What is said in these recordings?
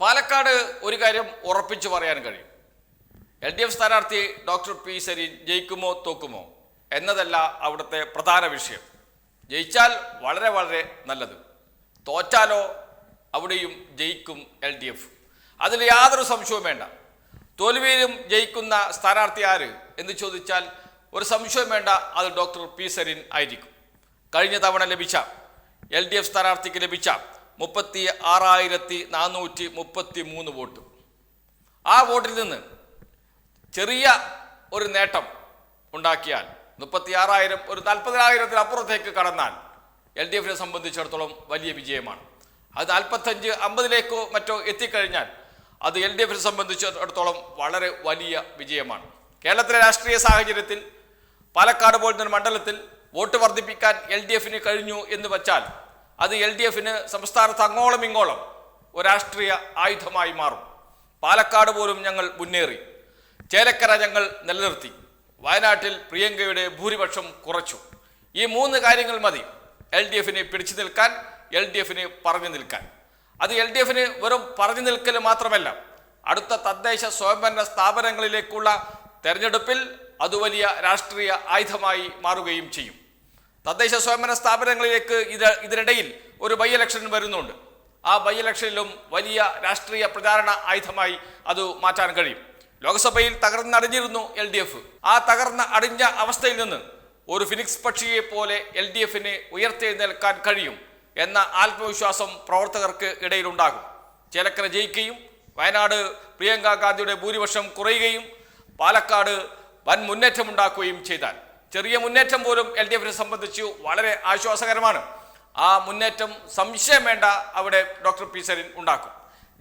പാലക്കാട് ഒരു കാര്യം ഉറപ്പിച്ചു പറയാൻ കഴിയും. എൽ ഡി എഫ് സ്ഥാനാർത്ഥി ഡോക്ടർ പി സരി ജയിക്കുമോ തോക്കുമോ എന്നതല്ല അവിടുത്തെ പ്രധാന വിഷയം. ജയിച്ചാൽ വളരെ വളരെ നല്ലത്. തോറ്റാലോ അവിടെയും ജയിക്കും എൽ ഡി എഫ്. അതിൽ യാതൊരു സംശയവും വേണ്ട. തോൽവിയിലും ജയിക്കുന്ന സ്ഥാനാർത്ഥി ആര് എന്ന് ചോദിച്ചാൽ ഒരു സംശയം വേണ്ട അത് ഡോക്ടർ പി സരിൻ ആയിരിക്കും. കഴിഞ്ഞ തവണ ലഭിച്ച എൽ ഡി എഫ് സ്ഥാനാർത്ഥിക്ക് ലഭിച്ച മുപ്പത്തി ആറായിരത്തി നാനൂറ്റി മുപ്പത്തി മൂന്ന് വോട്ട്. ആ വോട്ടിൽ നിന്ന് ചെറിയ ഒരു നേട്ടം ഉണ്ടാക്കിയാൽ മുപ്പത്തി ആറായിരം ഒരു നാൽപ്പതിനായിരത്തിന് അപ്പുറത്തേക്ക് കടന്നാൽ എൽ ഡി എഫിനെ സംബന്ധിച്ചിടത്തോളം വലിയ വിജയമാണ്. അത് നാൽപ്പത്തഞ്ച് അമ്പതിലേക്കോ മറ്റോ എത്തിക്കഴിഞ്ഞാൽ അത് എൽ ഡി എഫിനെ സംബന്ധിച്ചിടത്തോളം വളരെ വലിയ വിജയമാണ്. കേരളത്തിലെ രാഷ്ട്രീയ സാഹചര്യത്തിൽ പാലക്കാട് പോലത്തെ മണ്ഡലത്തിൽ വോട്ട് വർദ്ധിപ്പിക്കാൻ എൽ ഡി എഫിന് കഴിഞ്ഞു എന്ന് വച്ചാൽ അത് എൽ ഡി എഫിന് സംസ്ഥാനത്ത് അങ്ങോളം ഇങ്ങോളം രാഷ്ട്രീയ ആയുധമായി മാറും. പാലക്കാട് പോലും ഞങ്ങൾ മുന്നേറി. ചേലക്കര ഞങ്ങൾ നിലനിർത്തി. വയനാട്ടിൽ പ്രിയങ്കയുടെ ഭൂരിപക്ഷം കുറച്ചു. ഈ മൂന്ന് കാര്യങ്ങൾ മതി. എൽ ഡി എഫിനെ പിടിച്ചു നിൽക്കാൻ എൽ ഡി എഫിന് പറഞ്ഞു നിൽക്കാൻ. അത് എൽ ഡി എഫിന് വെറും പറഞ്ഞു നിൽക്കൽ മാത്രമല്ല അടുത്ത തദ്ദേശ സ്വയംഭരണ സ്ഥാപനങ്ങളിലേക്കുള്ള തെരഞ്ഞെടുപ്പിൽ അത് വലിയ രാഷ്ട്രീയ ആയുധമായി മാറുകയും ചെയ്യും. തദ്ദേശ സ്വയംഭരണ സ്ഥാപനങ്ങളിലേക്ക് ഇത് ഇതിനിടയിൽ ഒരു ബൈ ഇലക്ഷൻ വരുന്നുണ്ട്. ആ ബൈ ഇലക്ഷനിലും വലിയ രാഷ്ട്രീയ പ്രചാരണ ആയുധമായി അത് മാറ്റാൻ കഴിയും. ലോക്സഭയിൽ തകർന്നടിഞ്ഞിരുന്നു എൽ ഡി എഫ്. ആ തകർന്ന അടിഞ്ഞ അവസ്ഥയിൽ നിന്ന് ഒരു ഫിനിക്സ് പക്ഷിയെ പോലെ എൽ ഡി എഫിനെ ഉയർത്തെഴുന്നേൽക്കാൻ കഴിയും എന്ന ആത്മവിശ്വാസം പ്രവർത്തകർക്ക് ഇടയിലുണ്ടാകും. ചേലക്കര ജയിക്കുകയും വയനാട് പ്രിയങ്ക ഗാന്ധിയുടെ ഭൂരിപക്ഷം കുറയുകയും പാലക്കാട് വൻ മുന്നേറ്റമുണ്ടാക്കുകയും ചെയ്താൽ. ചെറിയ മുന്നേറ്റം പോലും എൽ ഡി എഫിനെ സംബന്ധിച്ച് വളരെ ആശ്വാസകരമാണ്. ആ മുന്നേറ്റം സംശയം വേണ്ട അവിടെ ഡോക്ടർ പി സരിൻ ഉണ്ടാക്കും.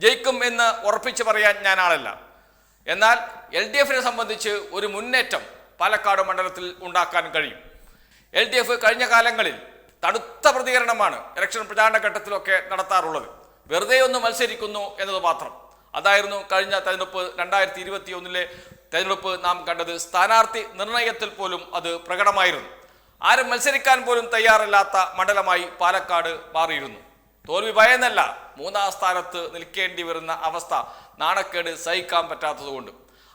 ജയിക്കും എന്ന് ഉറപ്പിച്ച് പറയാൻ ഞാൻ ആളല്ല. എന്നാൽ എൽ ഡി എഫിനെ സംബന്ധിച്ച് ഒരു മുന്നേറ്റം പാലക്കാട് മണ്ഡലത്തിൽ ഉണ്ടാക്കാൻ കഴിയും. എൽ ഡി എഫ് കഴിഞ്ഞ കാലങ്ങളിൽ തണുത്ത പ്രതികരണമാണ് ഇലക്ഷൻ പ്രചാരണ ഘട്ടത്തിലൊക്കെ നടത്താറുള്ളത്. വെറുതെ ഒന്ന് മത്സരിക്കുന്നു എന്നത് മാത്രം. അതായിരുന്നു കഴിഞ്ഞ തെരഞ്ഞെടുപ്പ് രണ്ടായിരത്തി ഇരുപത്തി ഒന്നിലെ തെരഞ്ഞെടുപ്പ് നാം കണ്ടത് സ്ഥാനാർത്ഥി നിർണയത്തിൽ പോലും അത് പ്രകടമായിരുന്നു. ആരും മത്സരിക്കാൻ പോലും തയ്യാറല്ലാത്ത മണ്ഡലമായി പാലക്കാട് മാറിയിരുന്നു. തോൽവി ഭയന്നല്ല മൂന്നാം സ്ഥാനത്ത് നിൽക്കേണ്ടി വരുന്ന അവസ്ഥ നാണക്കേട് സഹിക്കാൻ പറ്റാത്തതുകൊണ്ട്.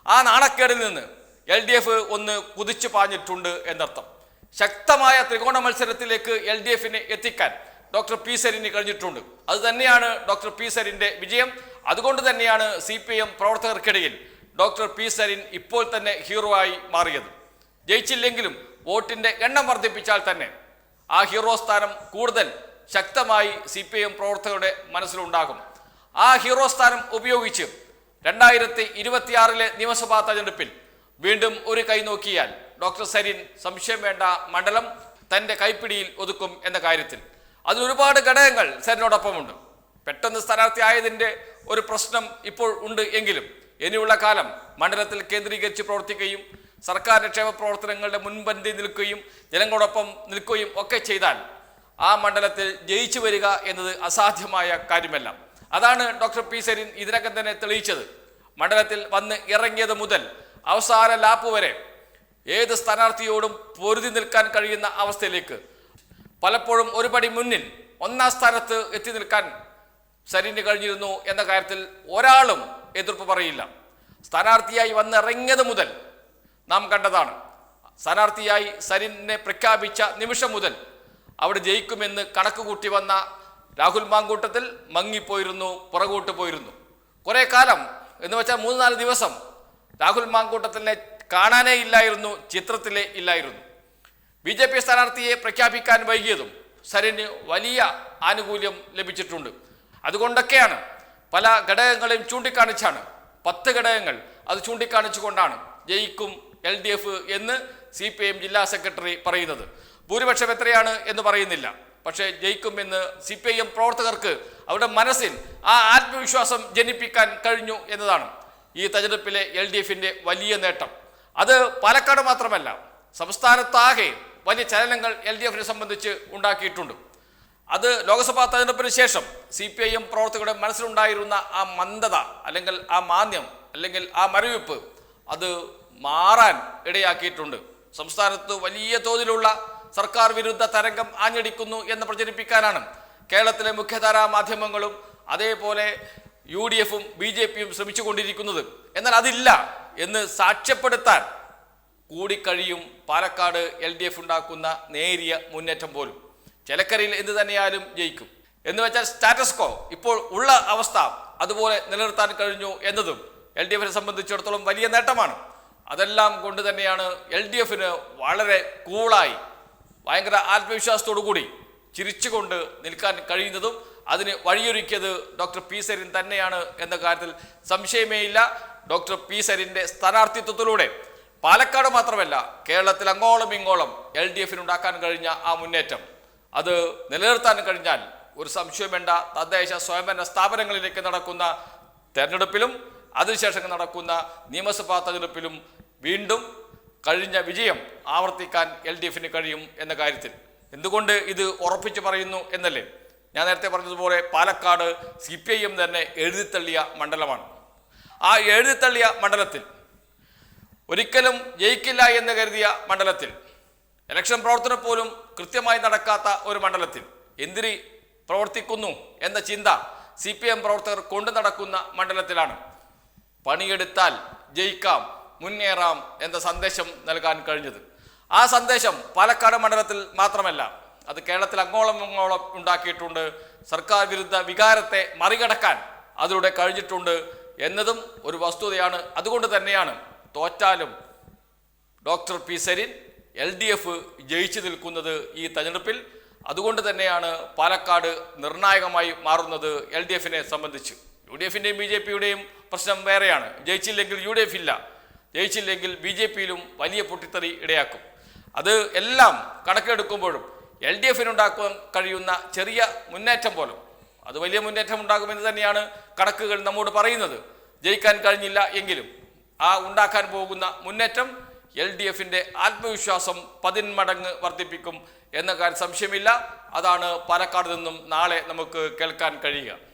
ആ നാണക്കേടിൽ നിന്ന് എൽ ഡി എഫ് ഒന്ന് കുതിച്ചു പാഞ്ഞിട്ടുണ്ട് എന്നർത്ഥം. ശക്തമായ ത്രികോണ മത്സരത്തിലേക്ക് എൽ ഡി എഫിനെ എത്തിക്കാൻ ഡോക്ടർ പി സരിന് കഴിഞ്ഞിട്ടുണ്ട്. അത് തന്നെയാണ് ഡോക്ടർ പി സരിന്റെ വിജയം. അതുകൊണ്ട് തന്നെയാണ് സി പി എം പ്രവർത്തകർക്കിടയിൽ ഡോക്ടർ പി സരിൻ ഇപ്പോൾ തന്നെ ഹീറോ ആയി മാറിയത്. ജയിച്ചില്ലെങ്കിലും വോട്ടിന്റെ എണ്ണം വർദ്ധിപ്പിച്ചാൽ തന്നെ ആ ഹീറോ സ്ഥാനം കൂടുതൽ ശക്തമായി സി പി എം പ്രവർത്തകരുടെ മനസ്സിലുണ്ടാകും. ആ ഹീറോ സ്ഥാനം ഉപയോഗിച്ച് രണ്ടായിരത്തി ഇരുപത്തിയാറിലെ നിയമസഭാ തെരഞ്ഞെടുപ്പിൽ വീണ്ടും ഒരു കൈ നോക്കിയാൽ ഡോക്ടർ സരിൻ സംശയം വേണ്ട മണ്ഡലം തന്റെ കൈപ്പിടിയിൽ ഒതുക്കും എന്ന കാര്യത്തിൽ. അതിൽ ഒരുപാട് ഘടകങ്ങൾ സരിനോടൊപ്പമുണ്ട്. പെട്ടെന്ന് സ്ഥാനാർത്ഥി ആയതിന്റെ ഒരു പ്രശ്നം ഇപ്പോൾ ഉണ്ട് എങ്കിലും ഇനിയുള്ള കാലം മണ്ഡലത്തിൽ കേന്ദ്രീകരിച്ച് പ്രവർത്തിക്കുകയും സർക്കാരിന്റെ ക്ഷേമ പ്രവർത്തനങ്ങളുടെ മുൻപന്തി നിൽക്കുകയും ജനങ്ങളോടൊപ്പം നിൽക്കുകയും ഒക്കെ ചെയ്താൽ ആ മണ്ഡലത്തിൽ ജയിച്ചു വരിക എന്നത് അസാധ്യമായ കാര്യമല്ല. അതാണ് ഡോക്ടർ പി സരിൻ ഇതിനകം തന്നെ തെളിയിച്ചത്. മണ്ഡലത്തിൽ വന്ന് ഇറങ്ങിയത് മുതൽ അവസാന ലാപ്പ് വരെ ഏത് സ്ഥാനാർത്ഥിയോടും പൊരുതി നിൽക്കാൻ കഴിയുന്ന അവസ്ഥയിലേക്ക് പലപ്പോഴും ഒരു പടി മുന്നിൽ ഒന്നാം സ്ഥാനത്ത് എത്തി നിൽക്കാൻ സരിന് കഴിഞ്ഞിരുന്നു എന്ന കാര്യത്തിൽ ഒരാളും എതിർപ്പ് പറയില്ല. സ്ഥാനാർത്ഥിയായി വന്നിറങ്ങിയത് മുതൽ നാം കണ്ടതാണ്. സ്ഥാനാർത്ഥിയായി സരിനെ പ്രഖ്യാപിച്ച നിമിഷം മുതൽ അവിടെ ജയിക്കുമെന്ന് കണക്ക് കൂട്ടി വന്ന രാഹുൽ മാങ്കൂട്ടത്തിൽ മങ്ങിപ്പോയിരുന്നു പുറകോട്ട് പോയിരുന്നു. കുറെ കാലം എന്ന് വെച്ചാൽ മൂന്ന് നാല് ദിവസം രാഹുൽ മാങ്കൂട്ടത്തിനെ കാണാനേ ഇല്ലായിരുന്നു ചിത്രത്തിലെ ഇല്ലായിരുന്നു. ബി ജെ പി സ്ഥാനാർത്ഥിയെ പ്രഖ്യാപിക്കാൻ വൈകിയതും സരിന് വലിയ ആനുകൂല്യം ലഭിച്ചിട്ടുണ്ട്. അതുകൊണ്ടൊക്കെയാണ് പല ഘടകങ്ങളെയും ചൂണ്ടിക്കാണിച്ചാണ്. പത്ത് ഘടകങ്ങൾ അത് ചൂണ്ടിക്കാണിച്ചുകൊണ്ടാണ് ജയിക്കും എൽ ഡി എഫ് എന്ന് സി പി എം ജില്ലാ സെക്രട്ടറി പറയുന്നത്. ഭൂരിപക്ഷം എത്രയാണ് എന്ന് പറയുന്നില്ല. പക്ഷേ ജയിക്കുമെന്ന് സി പി ഐ എം പ്രവർത്തകർക്ക് അവരുടെ മനസ്സിൽ ആ ആത്മവിശ്വാസം ജനിപ്പിക്കാൻ കഴിഞ്ഞു എന്നതാണ് ഈ തെരഞ്ഞെടുപ്പിലെ എൽ ഡി എഫിന്റെ വലിയ നേട്ടം. അത് പാലക്കാട് മാത്രമല്ല സംസ്ഥാനത്താകെ വലിയ ചലനങ്ങൾ എൽ ഡി എഫിനെ സംബന്ധിച്ച് ഉണ്ടാക്കിയിട്ടുണ്ട്. അത് ലോക്സഭാ തെരഞ്ഞെടുപ്പിന് ശേഷം സി പി ഐ എം പ്രവർത്തകരുടെ മനസ്സിലുണ്ടായിരുന്ന ആ മന്ദത അല്ലെങ്കിൽ ആ മാന്യം അല്ലെങ്കിൽ ആ മരവിപ്പ് അത് മാറാൻ ഇടയാക്കിയിട്ടുണ്ട്. സംസ്ഥാനത്ത് വലിയ തോതിലുള്ള സർക്കാർ വിരുദ്ധ തരംഗം ആഞ്ഞടിക്കുന്നു എന്ന് പ്രചരിപ്പിക്കാനാണ് കേരളത്തിലെ മുഖ്യധാരാ മാധ്യമങ്ങളും അതേപോലെ യു ഡി എഫും ബി ജെ പിയും ശ്രമിച്ചുകൊണ്ടിരിക്കുന്നത്. എന്നാൽ അതില്ല എന്ന് സാക്ഷ്യപ്പെടുത്താൻ കൂടിക്കഴിയും പാലക്കാട് എൽ ഡി എഫ് ഉണ്ടാക്കുന്ന നേരിയ മുന്നേറ്റം പോലും. ചിലക്കരയിൽ എന്ത് തന്നെയാലും ജയിക്കും. എന്ന് വെച്ചാൽ സ്റ്റാറ്റസ്കോ ഇപ്പോൾ ഉള്ള അവസ്ഥ അതുപോലെ നിലനിർത്താൻ കഴിഞ്ഞു എന്നതും എൽ ഡി എഫിനെ സംബന്ധിച്ചിടത്തോളം വലിയ നേട്ടമാണ്. അതെല്ലാം കൊണ്ട് തന്നെയാണ് എൽ ഡി എഫിന് വളരെ കൂളായി ഭയങ്കര ആത്മവിശ്വാസത്തോടു കൂടി ചിരിച്ചുകൊണ്ട് നിൽക്കാൻ കഴിയുന്നതും അതിന് വഴിയൊരുക്കിയത് ഡോക്ടർ പി സരിൻ തന്നെയാണ് എന്ന കാര്യത്തിൽ സംശയമേ ഇല്ല. ഡോക്ടർ പി സരിന്റെ സ്ഥാനാർത്ഥിത്വത്തിലൂടെ പാലക്കാട് മാത്രമല്ല കേരളത്തിൽ അങ്ങോളം ഇങ്ങോളം എൽ ഡി എഫിനുണ്ടാക്കാൻ കഴിഞ്ഞ ആ മുന്നേറ്റം. അത് നിലനിർത്താൻ കഴിഞ്ഞാൽ ഒരു സംശയം വേണ്ട. തദ്ദേശ സ്വയംഭരണ സ്ഥാപനങ്ങളിലേക്ക് നടക്കുന്ന തെരഞ്ഞെടുപ്പിലും അതിനുശേഷം നടക്കുന്ന നിയമസഭാ തെരഞ്ഞെടുപ്പിലും വീണ്ടും കഴിഞ്ഞ വിജയം ആവർത്തിക്കാൻ എൽ ഡി എഫിന് കഴിയും എന്ന കാര്യത്തിൽ. എന്തുകൊണ്ട് ഇത് ഉറപ്പിച്ചു പറയുന്നു എന്നല്ലേ? ഞാൻ നേരത്തെ പറഞ്ഞതുപോലെ Palakkad C P I M തന്നെ എഴുതിത്തള്ളിയ മണ്ഡലമാണ്. ആ എഴുതിത്തള്ളിയ മണ്ഡലത്തിൽ ഒരിക്കലും ജയിക്കില്ല എന്ന് കരുതിയ മണ്ഡലത്തിൽ ഇലക്ഷൻ പ്രവർത്തനം പോലും കൃത്യമായി നടക്കാത്ത ഒരു മണ്ഡലത്തിൽ എന്തിരി പ്രവർത്തിക്കുന്നു എന്ന ചിന്ത സി പി എം പ്രവർത്തകർ കൊണ്ടു നടക്കുന്ന മണ്ഡലത്തിലാണ്. പണിയെടുത്താൽ ജയിക്കാം മുന്നേറാം എന്ന സന്ദേശം നൽകാൻ കഴിഞ്ഞത്. ആ സന്ദേശം പാലക്കാട് മണ്ഡലത്തിൽ മാത്രമല്ല അത് കേരളത്തിൽ അങ്ങോളം അങ്ങോളം ഉണ്ടാക്കിയിട്ടുണ്ട്. സർക്കാർ വിരുദ്ധ വികാരത്തെ മറികടക്കാൻ അതിലൂടെ കഴിഞ്ഞിട്ടുണ്ട് എന്നതും ഒരു വസ്തുതയാണ്. അതുകൊണ്ട് തന്നെയാണ് തോറ്റാലും doctor P Sarin L D F ജയിച്ചു നിൽക്കുന്നത് ഈ തെരഞ്ഞെടുപ്പിൽ. അതുകൊണ്ട് തന്നെയാണ് പാലക്കാട് നിർണായകമായി മാറുന്നത് എൽ ഡി എഫിനെ സംബന്ധിച്ച്. യു ഡി എഫിന്റെയും ബി ജെ പിയുടെയും പ്രശ്നം വേറെയാണ്. ജയിച്ചില്ലെങ്കിൽ യു ഡി എഫ് ഇല്ല. ജയിച്ചില്ലെങ്കിൽ ബി ജെ പിയിലും വലിയ പൊട്ടിത്തെറി ഇടയാക്കും. അത് എല്ലാം കണക്കിലെടുക്കുമ്പോഴും എൽ ഡി എഫിനുണ്ടാക്കാൻ കഴിയുന്ന ചെറിയ മുന്നേറ്റം പോലും അത് വലിയ മുന്നേറ്റം ഉണ്ടാകുമെന്ന് തന്നെയാണ് കണക്കുകൾ നമ്മോട് പറയുന്നത്. ജയിക്കാൻ കഴിഞ്ഞില്ല എങ്കിലും ആ ഉണ്ടാക്കാൻ പോകുന്ന മുന്നേറ്റം എൽ ഡി എഫിന്റെ ആത്മവിശ്വാസം പതിന്മടങ്ങ് വർദ്ധിപ്പിക്കും എന്ന കാര്യം സംശയമില്ല. അതാണ് പാലക്കാട് നിന്നും നാളെ നമുക്ക് കേൾക്കാൻ കഴിയുക.